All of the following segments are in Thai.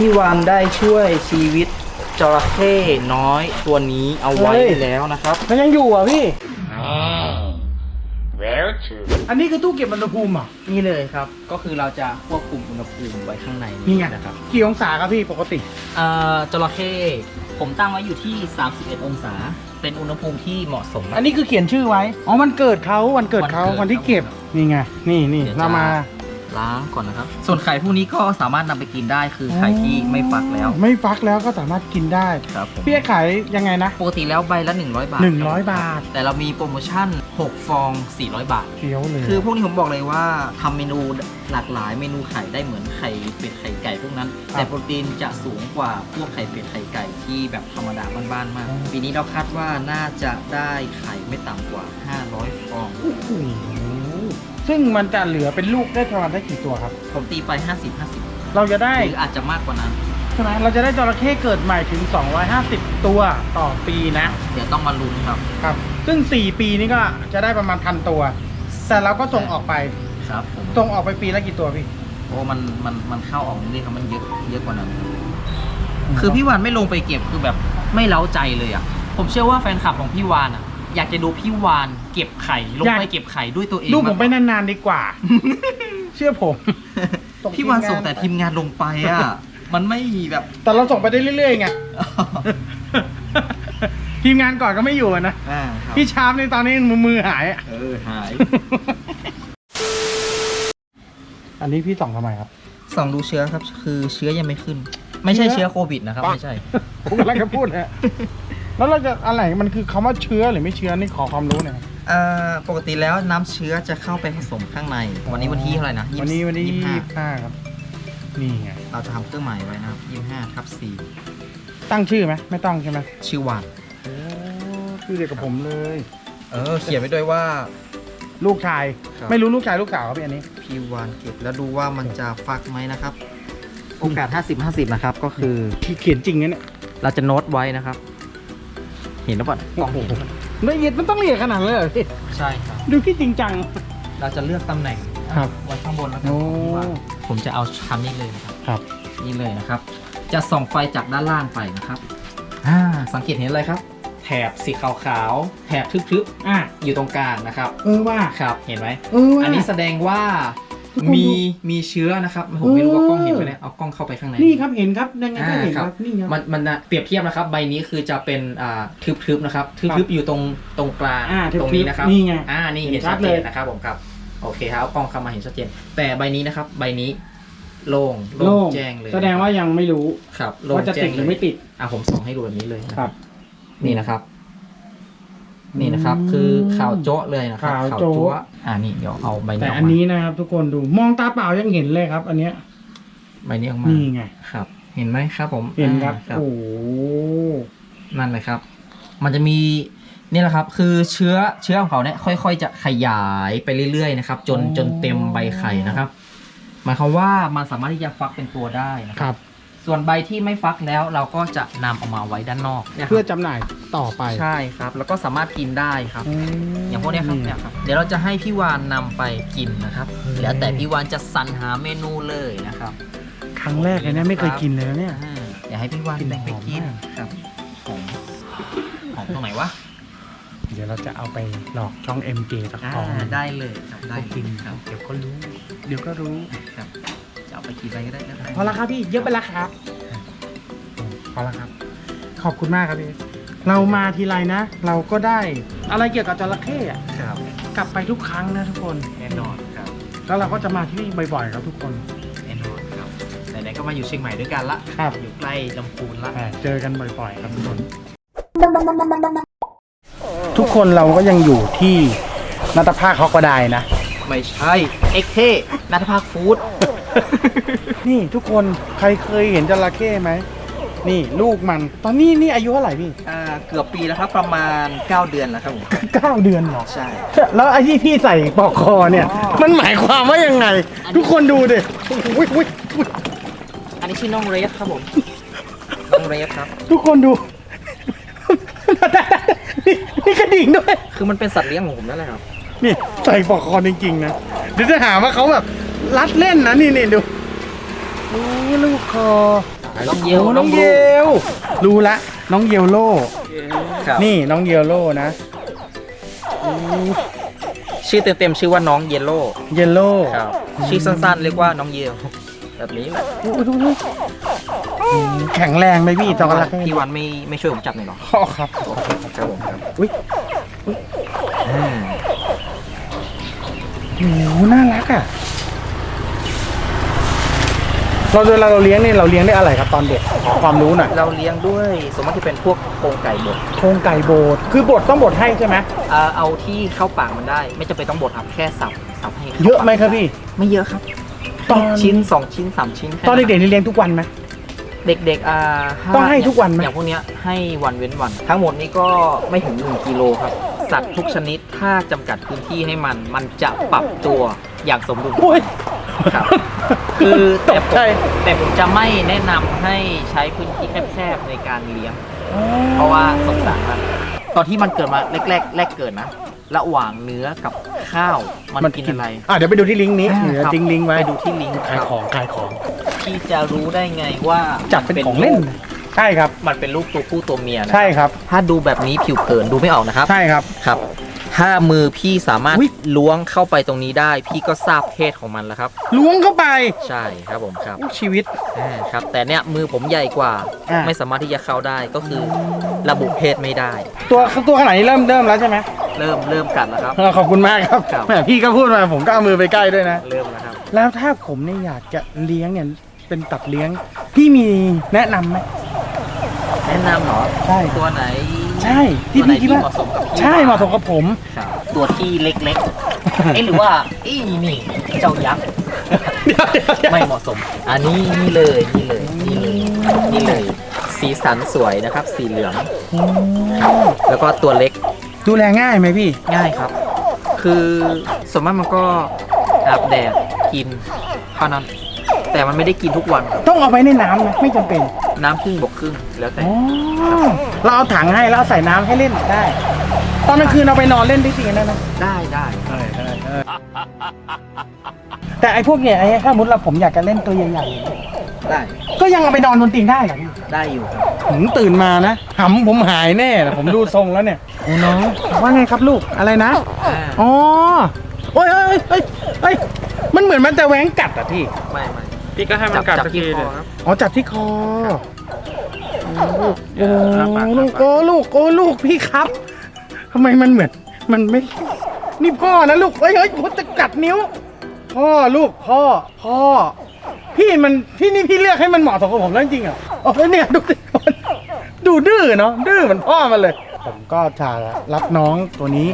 พี่วานได้ช่วยชีวิตจระเข้น้อยตัวนี้เอาไว้เฮ้ย แล้วนะครับมันยังอยู่อะพี่ Where to? อันนี้คือตู้เก็บอุณหภูมิอะนี่เลยครับ ก็คือเราจะควบคุมอุณหภูมิไว้ข้างในนี่ไงนะครับกี่องศาครับพี่ปกติ เอ่อจระเข้ผมตั้งไว้อยู่ที่ 31 องศา เป็นอุณหภูมิที่เหมาะสมอันนี้คือเขียนชื่อไว้ อ๋อวันเกิดเขาวันเกิดเขาวันเกิดวันที่เก็บ นี่ไง นี่นี่เดี๋ยวจะ เรามา ล้างก่อนนะครับ ส่วนไข่พวกนี้ก็สามารถนำไปกินได้คือไข่ที่ไม่ฟักแล้วไม่ฟักแล้วก็สามารถกินได้ครับผม พี่เอ๊ะขายยังไงนะ ปกติแล้วใบละ 100 บาทหนึ่งร้อยบาท แต่เรามีโปรโมชั่น 6 ฟอง 400 บาทเคี้ยวเลย คือพวกนี้ผมบอกเลยว่าทำเมนูหลากหลายเมนูไข่ได้เหมือนไข่เป็ดไข่ไก่พวกนั้น แต่โปรตีนจะสูงกว่าพวกไข่เป็ดไข่ไก่ที่แบบธรรมดาบ้านๆมาก ปีนี้เราคาดว่าน่าจะได้ไข่ไม่ต่ำกว่า 500 ฟอง โอ้โห ซึ่งมันจะเหลือเป็นลูกได้ประมาณได้กี่ตัวครับ ผมตีไป 50 50เราจะได้หรืออาจจะมากกว่านั้น ใช่ไหมเราจะได้จระเข้เกิดใหม่ถึง 250 ตัวต่อปีนะ เดี๋ยวต้องมาลุ้นครับ ครับ ซึ่ง 4 ปีนี้ก็จะได้ประมาณพันตัว แต่เราก็ส่งออกไปครับผมส่งออกไปปีละกี่ตัวพี่โอ้มันมันมันเข้าออกนี่ครับมันเยอะเยอะกว่านั้นครับคือพี่วานไม่ลงไปเก็บคือแบบไม่เล้าใจเลยอะผมเชื่อว่าแฟนคลับของพี่วานอะ อยากจะดูพี่วานเก็บไข่ลงอยาก ไปเก็บไข่ด้วยตัวเองดูผมไปากกว่านานๆดีกว่า เชื่อผมส่งพี่วานทีมงานส่งแต่ทีมงานลงไปอะ มันไม่แบบ แต่เราส่งไปได้เรื่อยๆไง ทีมงานก่อนก็ไม่อยู่อะนะ อ่าครับพี่ชาร์ปในตอนนี้มือมือหายอะ เออหาย อันนี้พี่ส่องทำไมครับ ส่องดูเชื้อครับ คือเชื้อยังไม่ขึ้น ไม่ใช่เชื้เชื้ออโควิดนะครับ ไม่ใช่ ผมกำลังจะพูดฮะ แล้วเราจะอะไรมันคือคำว่าเชื้อหรือไม่เชื้อนี่ขอความรู้หน่อยครับ เอ่อปกติแล้วน้ำเชื้อจะเข้าไปผสมข้างใน วันนี้วันที่เท่าไหร่นะวันนี้วันที่ยี่ยี่สิสิบบห้าครับ นี่ไงเราจะทำเครื่องหมายไว้นะครับยี่ห้าทับสี่ตั้งชื่อไหมไม่ต้องใช่ไหมชื่อวานโอ้ชื่อเดียวกับผมเลย เออ เขียนไว้ด้วยว่า ลูกชาย ครับ ไม่รู้ลูกชายลูกสาวครับพี่อันนี้ พี่วานเก็บแล้วดูว่ามันจะฟักไหมนะครับ โอกาส 50 50 นะครับ ก็คือ ที่เขียนจริงนะเนี่ยเราจะโน้ตไว้นะครับ เห็นหรือเปล่าลองเห็นไหมละเอียดมันต้องละเอียดขนาดนั้นเลยเหรอพี่ใช่ครับ ดูพี่จริงจัง เราจะเลือกตำแหน่งครับ ไว้ข้างบนแล้วกันโอ้ผมว่าผมจะเอาชั้นนี้เลยนะครับ ครับ นี่เลยนะครับ จะส่องไฟจากด้านล่างไปนะครับอ่าสังเกตเห็นอะไรครับ แถบสีขาวๆ แถบทึบอะๆอยู่ตรงกลางนะครับ เออว่าครับ เห็นไหม เออว่าอันนี้แสดงว่าทุกคนดู มีมีเชื้อนะครับผมไม่รู้ว่าเออกล้องเห็นไหมเนี่ยเอากล้องเข้าไปข้างในนี่ครับเห็นครับยังไงก็อ่าเห็นคครัรับบนี่ครับมันมันนะเปรียบเทียบนะครับ ใบนี้คือจะเป็นอ่าทึบๆนะครับทึบๆอยู่ตรงตรงกลางอ่าทึบๆตรงนี้นะครับนี่ไงอ่านี่เห็เห็นนชัชัดดเลเลยยนะครับผมครับโอเคครับเอากล้องเข้ามาเห็นชัดเจน แต่ใบนี้นะครับ ใบนี้โล่งโล่งแจ้งเลย แสดงว่ายังไม่รู้ครับโล่งว่าจะแจ้ติดงหรือไม่ติดอะผมส่องให้ดูแบบนี้เลยนะครับ นี่นะครับ นี่นะครับอืมคือข่าวโจ๊ะเลยนะครับข่าวข่าวโจ๊ะโจ๊ะอ่านี่เดี๋ยวเอาใบนี้แต่ออกอันมานี้นะครับ ทุกคนดูมองตาเปล่ายังเห็นเลยครับ อันเนี้ยใบนี้ออกมานี่ไงครับ เห็นไหมครับ ผมเห็นครับอ่าโอ้โหนั่นเลยครับ มันจะมีนี่แหละครับ คือเชื้อเชื้อของเขาเนี่ยค่อย ๆ จะขยายไปเรื่อยๆนะครับ จนจนเต็มใบไข่นะครับหมายความว่ามันสามารถที่จะฟักเป็นตัวได้นะคครับรับ ส่วนใบที่ไม่ฟักแล้วเราก็จะนำเออกมาไว้ด้านนอกเนี่ยครับเพื่อจำหน่ายต่อไปใช่ครับ แล้วก็สามารถกินได้ครับมอย่างพวกเนี้ยครับเนี่ยครับ เดี๋ยวเราจะให้พี่วานนำไปกินนะครับอืมแล้วแต่พี่วานจะสรรหาเมนูเลยนะครับครั้งแรกเลยนะไม่เคยกินเลยนะเนี่ย อ่าเดี๋ยวให้พี่วานกลิ่นแบ่งไปกินหอมมาก ครับหอมหอมตรงไหนวะเดี๋ยวเราจะเอาไปหลอกช่อง MJ สักอ่าทองหนึ่งได้เลยครับได้ได้กินครับ เดี๋ยวก็รู้ เดี๋ยวก็รู้ ครับจะเอา ไปกินอะไรก็ได้นะพอละครับพี่เยอะไปละครับพอละครับ ขอบคุณมากครับพี่เรามาทีไรนะ เราก็ได้อะไรเกี่ยวกับจระเข้อะครับกลับไปทุกครั้งนะทุกคน แน่นอนครับแล้วเราก็จะมาที่นี่บ่อยๆครับทุกคน แน่นอนครับไหนๆก็มาอยู่เชียงใหม่ด้วยกันละครับ อยู่ใกล้ลำพูนละอ่าเจอกันบ่อยๆครับทุกคน ทุกคนเราก็ยังอยู่ที่นัตภาคเขาก็ได้นะ ไม่ใช่เอ็กเทนัทภาคฟู้ด นี่ทุกคนใครเคยเห็นจระเข้ไหม นี่ลูกมัน ตอนนี้นี่อายุเท่าไหร่พี่ อ่าเกือบปีแล้วครับประมาณ 9 เดือนแล้วครับผม เก้าเดือนเหรอ ใช่ แล้วไอ้ที่พี่ใส่ปลอกคอเนี่ยอ๋อมันหมายความว่ายังไงอันนี้ทุกคนดูดิอุ๊ยอุ๊ยอุ๊ยอันนี้ชื่อน้องเรสครับผม น้องเรสครับ ทุกคนดู นี่นี่กระดิ่งด้วย คือมันเป็นสัตว์เลี้ยงของผมนั่นแหละครับ นี่ใส่ปลอกคอจริงๆนะ เดี๋ยวจะหาว่าเขาแบบ รัดเล่นนะนี่นี่ดูนี่ลูกคอน้องเยลโน้องเยลรู้ละ น้องเยลโล่ครับนี่น้องเยลโล่นะชื่อเต็มๆชื่อว่าน้องเยลโล่เยลโล่ครับชื่อสั้นๆเรียกว่าน้องเยลแบบนี้แหละแข็งแรงไหมพี่จอกรักพี่วันไม่ไม่ช่วยผมจับหน่อยหรอข้อครับโอเคครับผมครับอุ้ยอืมโอ้โหน่ารักอะ เราเวลาเราเลี้ยงเนี่ยเราเลี้ยงได้อะไรครับตอนเด็กขอความรู้หน่อยเราเลี้ยงด้วยสมมติที่เป็นพวกโครงไก่บดโครงไก่โบดคือบดต้องบดให้ใช่ไหมอ่าเอาที่เข้าปากมันได้ ไม่จำเป็นต้องบดครับแค่สับสับให้ข้าเยอะไหมปากครับพี่ ไม่เยอะครับตอนชิ้นสองชิ้นสามชิ้นแค่ตอนเด็กๆนี่เลี้ยงทุกวันไหมเด็กๆอ่าาต้องให้ทุกวันไหมอย่างพวกเนี้ยให้วันเว้นวัน ทั้งหมดนี้ก็ไม่ถึง1กิโลครับสัตว์ทุกชนิดถ้าจำกัดพื้นที่ให้มัน มันจะปรับตัวอย่างสมดุลโอ้ยครับ คือตแต่กผใจมแต่ผมจะไม่แนะนำให้ใช้พื้นที่แคบๆในการเลี้ยง เพราะว่าสงสารมันตอนที่มันเกิดมาแรกๆแรกเกิดนะ ระหว่างเนื้อกับข้าวมันกินอะไร อะเดี๋ยวไปดูที่ลิงก์นี้อ่าเดี๋ยวครับทิ้งลิงก์ไว้ ไปดูที่ลิงก์ขายครับของขายของพี่จะรู้ได้ไงว่าจัดเป็นของเล่น ใช่ครับ มันเป็นลูกตัวผู้ตัวเมียนะใช่ครับ ถ้าดูแบบนี้ผิวเผินดูไม่ออกนะครับ ใช่ครับ ครับ ถ้ามือพี่สามารถอุ๊ยล้วงเข้าไปตรงนี้ได้ พี่ก็ทราบเพศของมันแล้วครับ ล้วงเข้าไป ใช่ครับผมครับอู้ชีวิตอ่าครับ แต่เนี่ยมือผมใหญ่กว่าอ่า ไม่สามารถที่จะเข้าได้ก็คือระบุเพศไม่ได้ ตัวตัวขนาดนี้เริ่มเริ่มแล้วใช่ไหมเริ่มเริ่มกัดแล้วครับเออขอบคุณมากครับครับแหมพี่ก็พูดมาผมก็เอามือไปใกล้ด้วยนะเริ่มแล้วครับ แล้วถ้าผมเนี่ยอยากจะเลี้ยงเนี่ยเป็นตัดเลี้ยงพี่มีแนะนำไหมแนะนำเหรอใช่ตัวไหน ใช่ที่ตัวไหนพี่คิดว่าเหมาะสมกับพี่ ใช่เหมาะสมกับผมครับตัวที่เล็กๆ เอ๊ะหรือว่าอีนี่เจ้ายักษ์ไม่เหมาะสม อันนี้นี่เลยนี่เลยนี่เลยนี่เลย สีสันสวยนะครับ สีเหลือง แล้วก็ตัวเล็กดูแลง่ายไหมพี่ ง่ายครับ คือส่วนมากมันก็อาบแดดกินเท่านั้น แต่มันไม่ได้กินทุกวันครับต้องเอาไว้ในน้ำไหมไม่จำเป็นน้ำครึ่งบกครึ่งแล้วแต่ อ๋อเราเอาถังให้แล้วเอาใส่น้ำให้เล่นได้ ตอนกลางคืนเราไปนอนเล่นด้วยสิกันได้ไหมได้ได้แต่ไอ้พวกเนี่ยไอ้ถ้าสมมติเราผมอยากจะเล่นตัวใหญ่ๆอย่างเงี้ยได้ก็ยังเอาไปนอนบนเตียงได้เหรอพี่ได้อยู่ครับ ผมตื่นมานะหำผมหายแน่นะผมดูทรงแล้วเนี่ยโอ้น้องว่าไงครับลูกอะไรนะอ๋อโอ้ยเอ้ยเอ้ยเอ้ยมันเหมือนมันจะแหวงกัดอะพี่ ไม่ไม่ พี่ก็ให้มันจับกัดจับสักที่ทีคเลอยครับ อ๋อจับที่คอโอ้ลูกโอ้อะปากลูกปากโอ้ลูกโอ้ลูกพี่ครับทำไมมันเหมือนมันไม่ นี่พ่อนะลูกเฮ้ยเฮ้ยผมจะกัดนิ้ว พ่อลูกพ่อพ่อ พี่มันพี่นี่พี่เลือกให้มันเหมาะสมกับผมแล้วจริงๆเหรอโอ้ยเนี่ยดูสิดูดื้อเนาะดื้อเหมือนพ่อมันเลย ผมก็จะรับน้องตัวนี้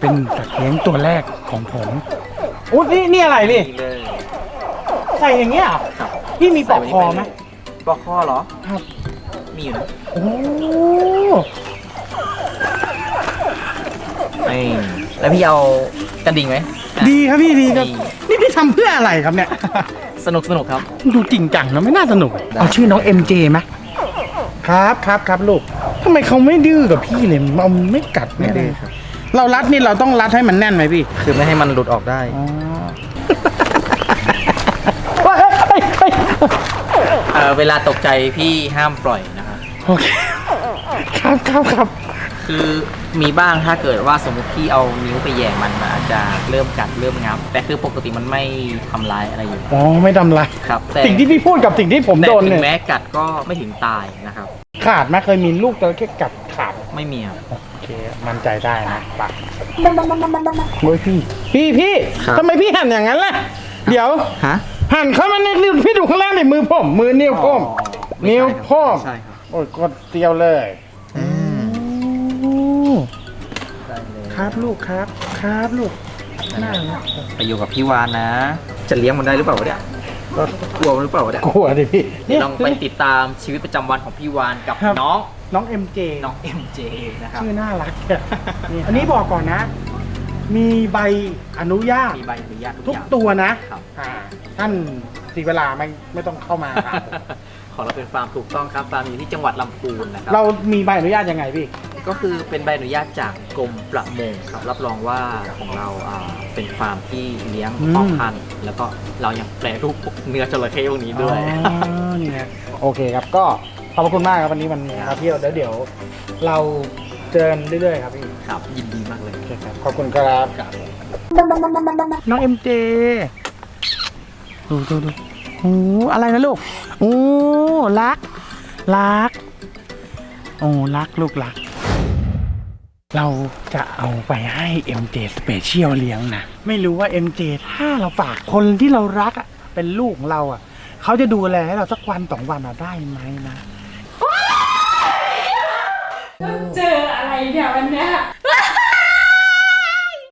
เป็นสัตว์เลี้ยงตัวแรกของผมอุ้ยนี่นี่อะไรนี่นี่เลย ใส่อย่างเงี้ยเหรอครับพี่มีปลอกคอไหมปลอกคอเหรอ ครับ มีอยู่นะโอ้นี่แล้วพี่เอากระดิ่งไหมอะดีครับพี่ดีครับดีนี่พี่ทำเพื่ออะไรครับเนี่ย สนุกสนุกครับ ดูจริงจังนะไม่น่าสนุก ได้ เอาชื่อน้อง MJ ไหมครับครับครับลูกทำไมเขาไม่ดื้อกับพี่เลยมันไม่กัดไม่ดื้ออะครับเรารัดนี่เราต้องรัดให้มันแน่นไหมพี่ คือไม่ให้มันหลุดออกได้ อ๋อเฮ้ยเฮ้ยเฮ้ยเฮ้ย เออเวลาตกใจพี่ห้ามปล่อยนะครับ โอเค ครับครับครับคือมีบ้างถ้าเกิดว่าสมมติพี่เอานิ้วไปแหย่มันมันอาจจะเริ่มกัดเริ่มงับ แต่คือปกติมันไม่ทำร้ายอะไรอยู่อ๋อไม่ทำไร ครับ แต่สิ่งที่พี่พูดกับสิ่งที่ผมแต่โดนถึเนี่งยแม้กัดก็ไม่ถึงตายนะครับ ขาดไหมเคยมีลูกจระเข้กัดขาด ไม่มีครับ โอเค มั่นใจได้นะปะโอ้ยพี่ พี่พี่ครับ ทำไมพี่หั่นอย่างนั้นล่ะ เดี๋ยว ฮะ หั่นเข้ามาในนิ้วพี่ดูข้างล่างในมือผมมือนิ้วผมนิ้วผมใช่ครับโอ้ยกดเตียวเลยอืมโอ้ได้เลยครับลูกครับ ครับลูกน่ารักไปอยู่กับพี่วานนะ จะเลี้ยงมันได้หรือเปล่าวะเนี่ยกลัวมันหรือเปล่าวะเนี่ยกลัวดิพี่เดี๋ยวลองไปติดตามชีวิตประจำวันของพี่วานกับครับน้องน้องเอ็มเจน้อง MJ นะครับชื่อน่ารักอะนี่อันนี้บอกก่อนนะ มีใบอนุญาตมีใบอนุญาตทุกทุอกย่าง ตัวนะครับ อ่าท่านสีเวลาไม่ไม่ต้องเข้ามาครับขของเราเป็นฟาร์มถูกต้องครับฟาร์มอยู่ที่จังหวัดลำพูนนะครับเรามีใบอนุญาตยังไงพี่ ก็คือเป็นใบอนุญาตจากกรมประมงครับรับรองว่าของเราอ่าเป็นฟาร์มที่เลี้ยงอืม พ่อพันธุ์แล้วก็เรายังแปรรูปพวกเนื้อจระเข้พวกนี้ด้วย อ๋อนี่นะโอเคครับก็ขอบพระคุณมากครับวันนี้มันมาเที่ยวแล้วเดี๋ยว เรา เจอกันเรื่อยๆครับพี่ครับยินดีมากเลย โอเคครับขอบคุณครับครับน้องเอ็มเจดูดูดูโอ้อะไรนะลูกโอ้รัก รัก โอ้รักลูกรัก เราจะเอาไปให้ MJ Special เลี้ยงนะ ไม่รู้ว่า MJ ถ้าเราฝากคนที่เรารักอะเป็นลูกของเราอะ เขาจะดูแลให้เราสักวันสองวันอะได้ไหมนะ เจออะไรเนี่ยวันเนี้ย